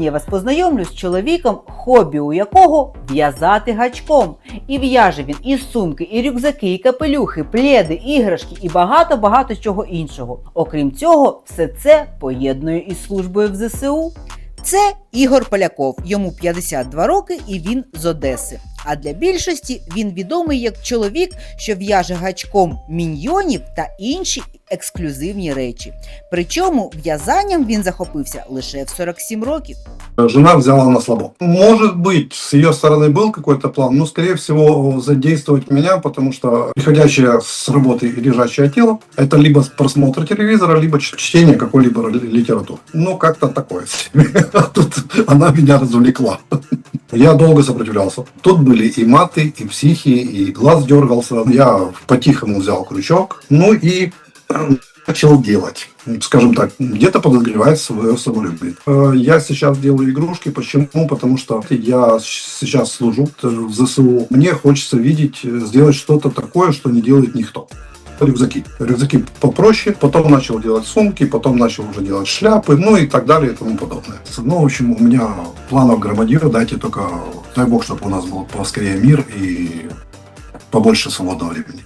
Я вас познайомлю з чоловіком, хобі у якого в'язати гачком. І в'яже він і сумки, і рюкзаки, і капелюхи, пледи, іграшки і багато-багато чого іншого. Окрім цього, все це поєднує із службою в ЗСУ. Це Ігор Поляков, йому 52 роки і він з Одеси А для більшості він відомий як чоловік, що в'яже гачком міньйонів та інші ексклюзивні речі. Причому в'язанням він захопився лише в 47 років. Жена взяла на слабо. Может быть, с ее стороны был какой-то план, но, скорее всего, задействовать меня, потому что приходящее с работы лежачее тело – это либо просмотр телевизора, либо ч- чтение какой-либо ли- литературы. Ну, как-то такое себе. А Тут она меня развлекла. Я долго сопротивлялся. Тут были и маты, и психи, и глаз дергался. Я по-тихому взял крючок, ну и э, начал делать. Скажем так, где-то подогревает свое самолюбие. Э, Я сейчас делаю игрушки. Почему? Потому что я сейчас служу в ЗСУ. Мне хочется видеть, э, сделать что-то такое, что не делает никто. Рюкзаки. Рюкзаки попроще, потом начал делать сумки, потом начал уже делать шляпы, ну и так далее и тому подобное. Ну, в общем, у меня планов громадира, дайте только, дай бог, чтобы у нас был поскорее мир и побольше свободного времени.